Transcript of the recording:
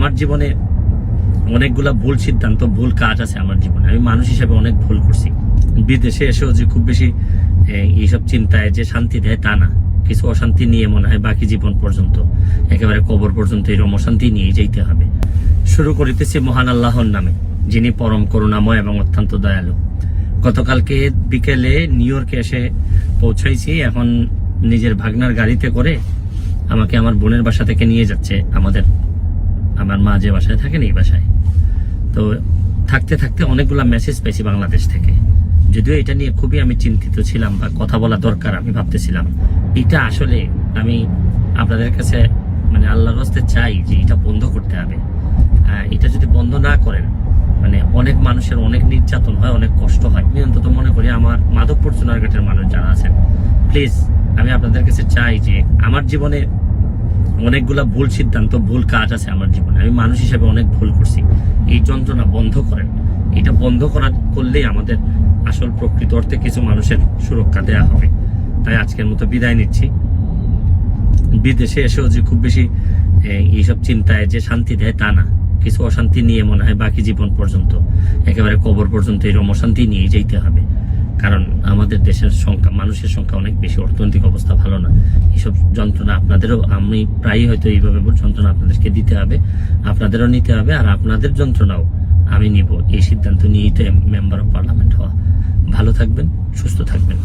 আমার জীবনে অনেকগুলা ভুল সিদ্ধান্ত, ভুল কাজ আছে আমার জীবনে। আমি মানুষ হিসেবে অনেক ভুল করছি। বিদেশে এসেও যে খুব বেশি এইসব চিন্তায় যে শান্তি দেয় তা না। কিছু অশান্তি নিয়ে মনে হয় বাকি জীবন পর্যন্ত। একেবারে কবর পর্যন্ত এরকম অশান্তি নিয়ে যেতে হবে। শুরু করিতেছি মহান আল্লাহর নামে, যিনি পরম করুণাময় এবং অত্যন্ত দয়ালু। গতকালকে বিকেলে নিউ ইয়র্কে এসে পৌঁছাইছি। এখন নিজের ভাগনার গাড়িতে করে আমাকে আমার বোনের বাসা থেকে নিয়ে যাচ্ছে আমাদের আমার মা যে বাসায় থাকেন এই বাসায়। তো থাকতে থাকতে অনেকগুলা মেসেজ পেয়েছি বাংলাদেশ থেকে। যদিও এটা নিয়ে খুবই আমি চিন্তিত ছিলাম বা কথা বলা দরকার আমি ভাবতেছিলাম। এটা আসলে আমি আপনাদের কাছে মানে আল্লাহর হস্তে চাই যে এটা বন্ধ করতে হবে। এটা যদি বন্ধ না করেন মানে অনেক মানুষের অনেক নির্যাতন হয়, অনেক কষ্ট হয়। আমি অন্তত মনে করি আমার মাধবপুর চুনারঘাটের মানুষ যারা আছেন প্লিজ আমি আপনাদের কাছে চাই যে আমার জীবনে অনেকগুলা ভুল সিদ্ধান্ত, ভুল কাজ আছে আমার জীবনে। আমি মানুষ হিসেবে অনেক ভুল করছি। এই যন্ত্রণা বন্ধ করেন। এটা বন্ধ করা করলেই আমাদের আসল প্রকৃত অর্থে কিছু মানুষের সুরক্ষা দেয়া হবে। তাই আজকের মতো বিদায় নিচ্ছি। বিদেশে এসেও যে খুব বেশি এইসব চিন্তায় যে শান্তি দেয় তা না। কিছু অশান্তি নিয়ে মনে হয় বাকি জীবন পর্যন্ত, একেবারে কবর পর্যন্ত এরকম অশান্তি নিয়ে যেতে হবে। কারণ আমাদের দেশের সংখ্যা, মানুষের সংখ্যা অনেক বেশি, অর্থনৈতিক অবস্থা ভালো না। এইসব যন্ত্রণা আপনাদেরও, আমি প্রায়ই হয়তো এইভাবে যন্ত্রণা আপনাদেরকে দিতে হবে, আপনাদেরও নিতে হবে, আর আপনাদের যন্ত্রণাও আমি নিব। এই সিদ্ধান্ত নিয়েই তো মেম্বার অফ পার্লামেন্ট হওয়া। ভালো থাকবেন, সুস্থ থাকবেন।